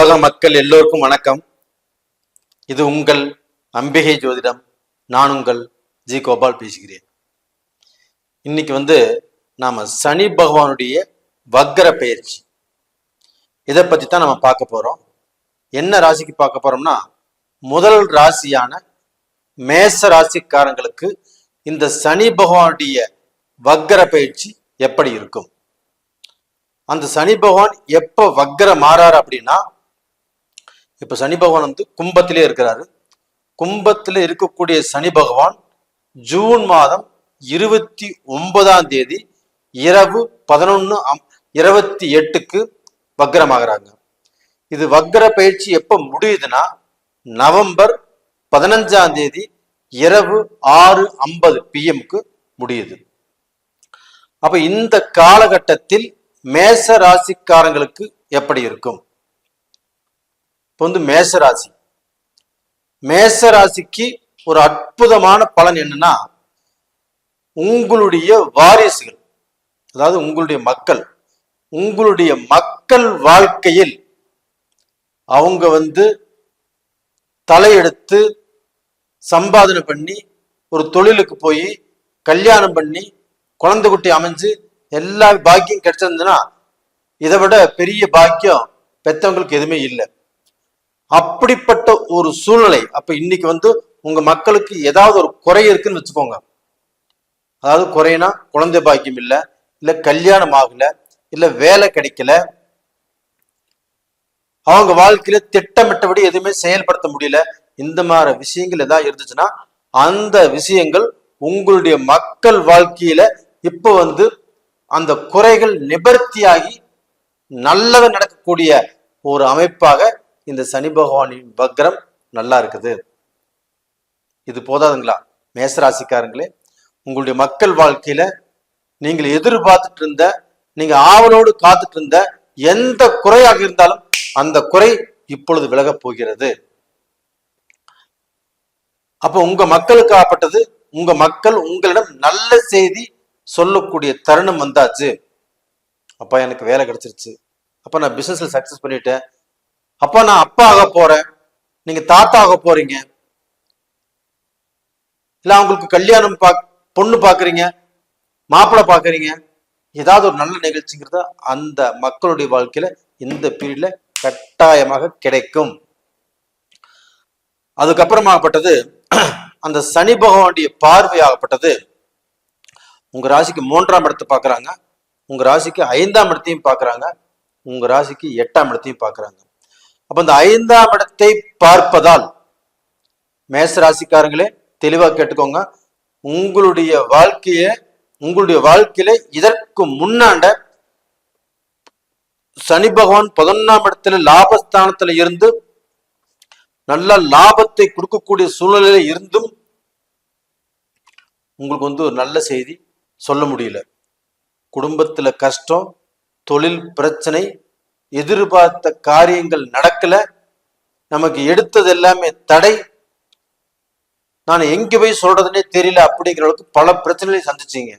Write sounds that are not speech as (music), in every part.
உலக மக்கள் எல்லோருக்கும் வணக்கம். இது உங்கள் அம்பிகை ஜோதிடம். நான் உங்கள் ஜி கோபால் பேசுகிறேன். இன்னைக்கு வந்து நாம சனி பகவானுடைய வக்கர பயிற்சி. இதை பத்தி தான் நம்ம பார்க்க போறோம். என்ன ராசிக்கு பார்க்க போறோம்னா முதல் ராசியான மேச ராசிக்காரங்களுக்கு இந்த சனி பகவானுடைய வக்கர பயிற்சி எப்படி இருக்கும்? அந்த சனி பகவான் எப்போ வக்கர மாறாரு அப்படின்னா இப்ப சனி பகவான் வந்து கும்பத்திலே இருக்கிறாரு. கும்பத்தில் இருக்கக்கூடிய சனி பகவான் ஜூன் மாதம் இருபத்தி ஒன்பதாம் தேதி இரவு பதினொன்னு இருபத்தி எட்டுக்கு வக்ரமாகறாங்க. இது வக்ர பயிற்சி எப்ப முடியுதுன்னா நவம்பர் பதினஞ்சாம் தேதி இரவு ஆறு ஐம்பது பிஎம்க்கு முடியுது. அப்ப இந்த காலகட்டத்தில் மேச ராசிக்காரங்களுக்கு எப்படி இருக்கும்? இப்போ வந்து மேசராசி. மேசராசிக்கு ஒரு அற்புதமான பலன் என்னன்னா உங்களுடைய வாரிசுகள் அதாவது உங்களுடைய மக்கள் உங்களுடைய மக்கள் வாழ்க்கையில் அவங்க வந்து தலையெடுத்து சம்பாதனை பண்ணி ஒரு தொழிலுக்கு போய் கல்யாணம் பண்ணி குழந்தை குட்டி அமைஞ்சு எல்லா பாக்கியம் கிடைச்சிருந்ததுன்னா இதை விட பெரிய பாக்கியம் பெத்தவங்களுக்கு எதுவுமே இல்லை. அப்படிப்பட்ட ஒரு சூழ்நிலை. அப்ப இன்னைக்கு வந்து உங்க மக்களுக்கு ஏதாவது ஒரு குறை இருக்குன்னு வச்சுக்கோங்க. அதாவது குறைனா குழந்தை பாக்கியம் இல்லை இல்ல கல்யாணம் ஆகல இல்ல வேலை கிடைக்கல. அவங்க வாழ்க்கையில திட்டமிட்டபடி எதுவுமே செயல்படுத்த முடியல. இந்த மாதிரி விஷயங்கள் ஏதாவது இருந்துச்சுன்னா அந்த விஷயங்கள் உங்களுடைய மக்கள் வாழ்க்கையில இப்ப வந்து அந்த குறைகள் நிவர்த்தியாகி நல்லது நடக்கக்கூடிய ஒரு அமைப்பாக இந்த சனி பகவானின் வக்ரம் நல்லா இருக்குது. இது போதாதுங்களா? மேசராசிக்காரங்களே உங்களுடைய மக்கள் வாழ்க்கையில நீங்கள் எதிர்பார்த்துட்டு இருந்த நீங்க ஆவலோடு காத்துட்டு இருந்த எந்த குறையாக இருந்தாலும் அந்த குறை இப்பொழுது விலகப் போகிறது. அப்போ உங்க மக்களுக்கு ஆப்பட்டது உங்க மக்கள் உங்களிடம் நல்ல செய்தி சொல்லக்கூடிய தருணம் வந்தாச்சு. அப்பா எனக்கு வேலை கிடைச்சிருச்சு. அப்ப நான் பிசினஸ்ல சக்சஸ் பண்ணிட்டேன். அப்பா நான் அப்பா ஆக போறேன். நீங்க தாத்தா ஆக போறீங்க. இல்ல அவங்களுக்கு கல்யாணம் பா பொண்ணு பாக்குறீங்க மாப்பிள்ளை பாக்குறீங்க ஏதாவது ஒரு நல்ல நிகழ்ச்சிங்கிறத அந்த மக்களுடைய வாழ்க்கையில இந்த பீரியட்ல கட்டாயமாக கிடைக்கும். அதுக்கப்புறமாகப்பட்டது அந்த சனி பகவானுடைய பார்வையாகப்பட்டது. உங்க ராசிக்கு மூன்றாம் இடத்தை பாக்குறாங்க. உங்க ராசிக்கு ஐந்தாம் இடத்தையும் பாக்குறாங்க. உங்க ராசிக்கு எட்டாம் இடத்தையும் பாக்குறாங்க. அப்ப இந்த ஐந்தாம் இடத்தை பார்ப்பதால் மேச ராசிக்காரங்களே தெளிவா கேட்டுக்கோங்க. உங்களுடைய வாழ்க்கைய உங்களுடைய வாழ்க்கையில இதற்கு முன்னாண்ட சனி பகவான் பதினொன்னாம் இடத்துல லாபஸ்தானத்துல இருந்து நல்ல லாபத்தை கொடுக்கக்கூடிய சூழ்நிலையில இருந்தும் உங்களுக்கு வந்து ஒரு நல்ல செய்தி சொல்ல முடியல. குடும்பத்துல கஷ்டம் தொழில் பிரச்சனை எதிர்பார்த்த காரியங்கள் நடக்கல. நமக்கு எடுத்தது எல்லாமே தடை. நான் எங்க போய் சொல்றதுன்னே தெரியல அப்படிங்கிற அளவுக்கு பல பிரச்சனைகளை சந்திச்சீங்க.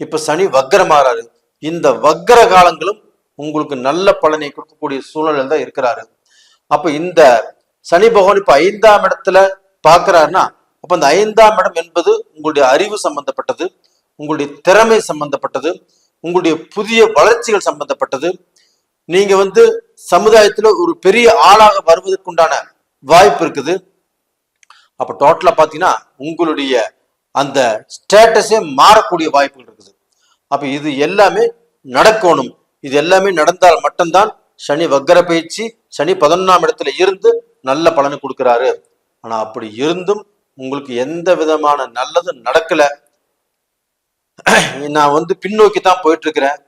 இப்ப சனி வக்கரமாறாரு. இந்த வக்கர காலங்களும் உங்களுக்கு நல்ல பலனை கொடுக்கக்கூடிய சூழ்நிலை தான் இருக்கிறாரு. அப்ப இந்த சனி பகவான் இப்ப ஐந்தாம் இடத்துல பாக்குறாருன்னா அப்ப அந்த ஐந்தாம் இடம் என்பது உங்களுடைய அறிவு சம்பந்தப்பட்டது உங்களுடைய திறமை சம்பந்தப்பட்டது உங்களுடைய புதிய வளர்ச்சிகள் சம்பந்தப்பட்டது நீங்க வந்து சமுதாயத்துல ஒரு பெரிய ஆளாக வருவதற்குண்டான வாய்ப்பு இருக்குது. அப்ப டோட்டலா பாத்தீங்கன்னா உங்களுடைய அந்த ஸ்டேட்டஸே மாறக்கூடிய வாய்ப்புகள் இருக்குது. அப்ப இது எல்லாமே நடக்கணும். இது எல்லாமே நடந்தால் மட்டும்தான் சனி வக்கர பயிற்சி சனி பதினொன்னாம் இடத்துல இருந்து நல்ல பலனை கொடுக்கிறாரு. ஆனா அப்படி இருந்தும் உங்களுக்கு எந்த விதமான நல்லதும் நடக்கல. நான் வந்து பின்னோக்கி தான் போயிட்டு இருக்கிறேன்.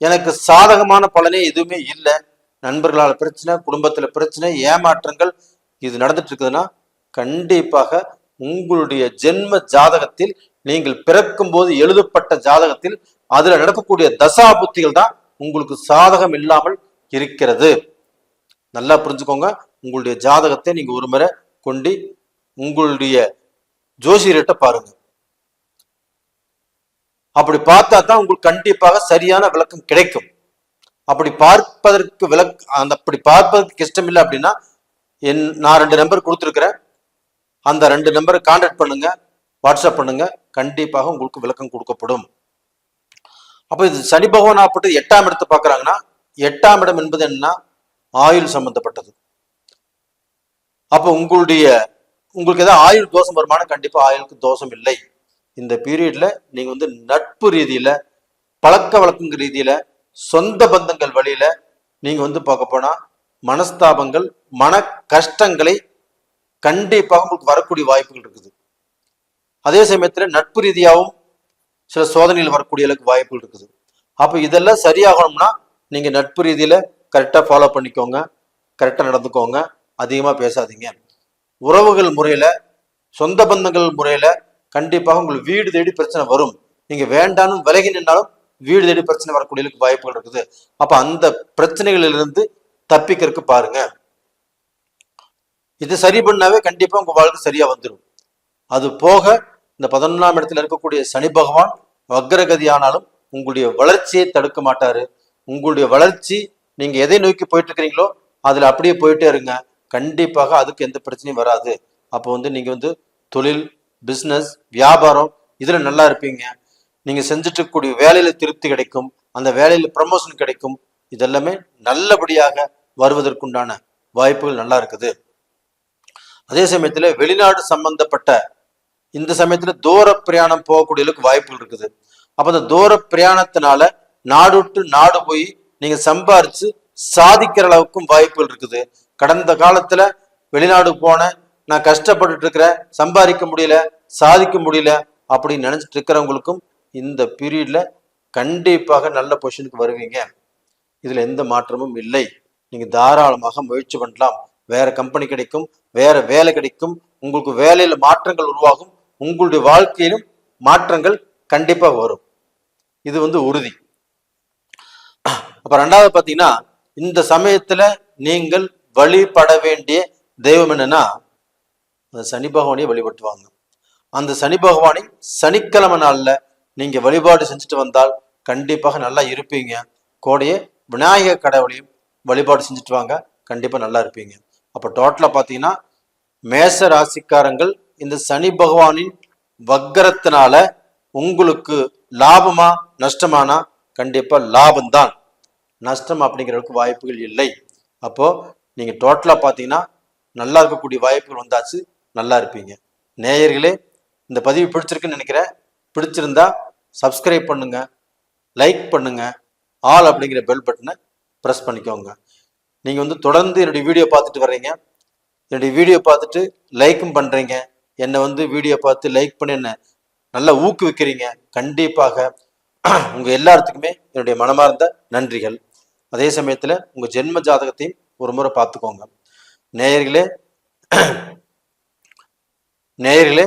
எனக்கு சாதகமான பலனே எதுவுமே இல்லை. நண்பர்களால் பிரச்சனை குடும்பத்தில் பிரச்சனை ஏமாற்றங்கள் இது நடந்துட்டு இருக்குதுன்னா கண்டிப்பாக உங்களுடைய ஜென்ம ஜாதகத்தில் நீங்கள் பிறக்கும் போது எழுதப்பட்ட ஜாதகத்தில் அதுல நடக்கக்கூடிய தசா புத்திகள் தான் உங்களுக்கு சாதகம் இல்லாமல் இருக்கிறது. நல்லா புரிஞ்சுக்கோங்க. உங்களுடைய ஜாதகத்தை நீங்க ஒரு முறை கொண்டு உங்களுடைய ஜோசியர்கிட்ட பாருங்க. அப்படி பார்த்தா தான் உங்களுக்கு கண்டிப்பாக சரியான விளக்கம் கிடைக்கும். அப்படி பார்ப்பதற்கு விளக் அந்த அப்படி பார்ப்பதற்கு இஷ்டம் இல்லை அப்படின்னா என் நான் ரெண்டு நம்பர் கொடுத்துருக்குறேன். அந்த ரெண்டு நம்பரை கான்டாக்ட் பண்ணுங்க வாட்ஸ்அப் பண்ணுங்க கண்டிப்பாக உங்களுக்கு விளக்கம் கொடுக்கப்படும். அப்போ இது சனி பகவான் ஆப்பட்டு எட்டாம் இடத்தை பார்க்குறாங்கன்னா எட்டாம் இடம் என்பது என்னன்னா ஆயுள் சம்பந்தப்பட்டது. அப்போ உங்களுடைய உங்களுக்கு ஏதாவது ஆயுள் தோஷம் வருமானம் கண்டிப்பாக ஆயுளுக்கு தோஷம் இல்லை. இந்த பீரியட்ல நீங்க வந்து நட்பு ரீதியில பழக்க வழக்கங்க ரீதியில சொந்த பந்தங்கள் வழியில நீங்க வந்து பார்க்க போனா மனஸ்தாபங்கள் மன கஷ்டங்களை கண்டிப்பாக உங்களுக்கு வரக்கூடிய வாய்ப்புகள் இருக்குது. அதே சமயத்துல நட்பு ரீதியாகவும் சில சோதனைகள் வரக்கூடிய அளவுக்கு வாய்ப்புகள் இருக்குது. அப்போ இதெல்லாம் சரியாகணும்னா நீங்க நட்பு ரீதியில கரெக்டாக ஃபாலோ பண்ணிக்கோங்க கரெக்டாக நடந்துக்கோங்க அதிகமாக பேசாதீங்க. உறவுகள் முறையில சொந்த பந்தங்கள் முறையில கண்டிப்பாக உங்களுக்கு வீடு தேடி பிரச்சனை வரும். நீங்க வேண்டாம் விலகி நின்னாலும் வீடு தேடி பிரச்சனை வரக்கூடிய வாய்ப்புகள் இருக்குது. அப்ப அந்த பிரச்சனைகளிலிருந்து தப்பிக்கிறதுக்கு பாருங்க. இது சரி பண்ணாவே கண்டிப்பா உங்க வாழ்க்கை சரியா வந்துடும் அது போக இந்த பதினொன்றாம் இடத்துல இருக்கக்கூடிய சனி பகவான் வக்ரகதியானாலும் உங்களுடைய வளர்ச்சியை தடுக்க மாட்டாரு. உங்களுடைய வளர்ச்சி நீங்க எதை நோக்கி போயிட்டு இருக்கிறீங்களோ அதுல அப்படியே போயிட்டே இருங்க. கண்டிப்பாக அதுக்கு எந்த பிரச்சனையும் வராது. அப்போ வந்து நீங்க வந்து தொழில் பிஸ்னஸ் வியாபாரம் இதுல நல்லா இருப்பீங்க. நீங்க செஞ்சுட்டு இருக்கக்கூடிய வேலையில திருப்தி கிடைக்கும். அந்த வேலையில ப்ரமோஷன் கிடைக்கும். இதெல்லாமே நல்லபடியாக வருவதற்குண்டான வாய்ப்புகள் நல்லா இருக்குது. அதே சமயத்துல வெளிநாடு சம்பந்தப்பட்ட இந்த சமயத்துல தூர பிரயாணம் போகக்கூடிய அளவுக்கு வாய்ப்புகள் இருக்குது. அப்போ அந்த தூர பிரயாணத்தினால நாடு விட்டு நாடு போய் நீங்க சம்பாரிச்சு சாதிக்கிற அளவுக்கும் வாய்ப்புகள் இருக்குது. கடந்த காலத்துல வெளிநாடு போன நான் கஷ்டப்பட்டுட்டு இருக்கிறேன் சம்பாதிக்க முடியல சாதிக்க முடியல அப்படின்னு நினைச்சிட்டு இருக்கிறவங்களுக்கும் இந்த பீரியட்ல கண்டிப்பாக நல்ல பொசிஷனுக்கு வருவீங்க. இதுல எந்த மாற்றமும் இல்லை. நீங்க தாராளமாக முயற்சி பண்ணலாம். வேற கம்பெனி கிடைக்கும் வேற வேலை கிடைக்கும் உங்களுக்கு வேலையில மாற்றங்கள் உருவாகும் உங்களுடைய வாழ்க்கையிலும் மாற்றங்கள் கண்டிப்பா வரும். இது வந்து உறுதி. அப்ப ரெண்டாவது பாத்தீங்கன்னா இந்த சமயத்துல நீங்கள் வழிபட வேண்டிய தெய்வம் என்னன்னா சனி பகவானையும் வழிபட்டுவாங்க. அந்த சனி பகவானை சனிக்கிழமை நாளில் நீங்கள் வழிபாடு செஞ்சுட்டு வந்தால் கண்டிப்பாக நல்லா இருப்பீங்க. கோடையே விநாயகர் கடவுளையும் வழிபாடு செஞ்சுட்டு வாங்க கண்டிப்பாக நல்லா இருப்பீங்க. அப்போ டோட்டலாக பார்த்தீங்கன்னா மேச ராசிக்காரங்கள் இந்த சனி பகவானின் வக்கரத்தினால உங்களுக்கு லாபமா நஷ்டமானா கண்டிப்பா லாபம்தான். நஷ்டம் அப்படிங்கிறதுக்கு வாய்ப்புகள் இல்லை. அப்போ நீங்க டோட்டலா பார்த்தீங்கன்னா நல்லா இருக்கக்கூடிய வாய்ப்புகள் வந்தாச்சு நல்லா இருப்பீங்க. நேயர்களே இந்த பதிவு பிடிச்சிருக்குன்னு நினைக்கிறேன். பிடிச்சிருந்தா சப்ஸ்கிரைப் பண்ணுங்க லைக் பண்ணுங்க ஆல் அப்படிங்கிற பெல் பட்டனை ப்ரெஸ் பண்ணிக்கோங்க. நீங்கள் வந்து தொடர்ந்து என்னுடைய வீடியோ பார்த்துட்டு வர்றீங்க. என்னுடைய வீடியோ பார்த்துட்டு லைக்கும் பண்ணுறீங்க என்னை வந்து வீடியோ பார்த்து லைக் பண்ணி என்ன நல்லா ஊக்குவிக்கிறீங்க. கண்டிப்பாக (clears throat) உங்கள் எல்லாத்துக்குமே என்னுடைய மனமார்ந்த நன்றிகள். அதே சமயத்தில் உங்கள் ஜென்ம ஜாதகத்தையும் ஒரு முறை பார்த்துக்கோங்க. நேயர்களே (clears throat) நேயர்களே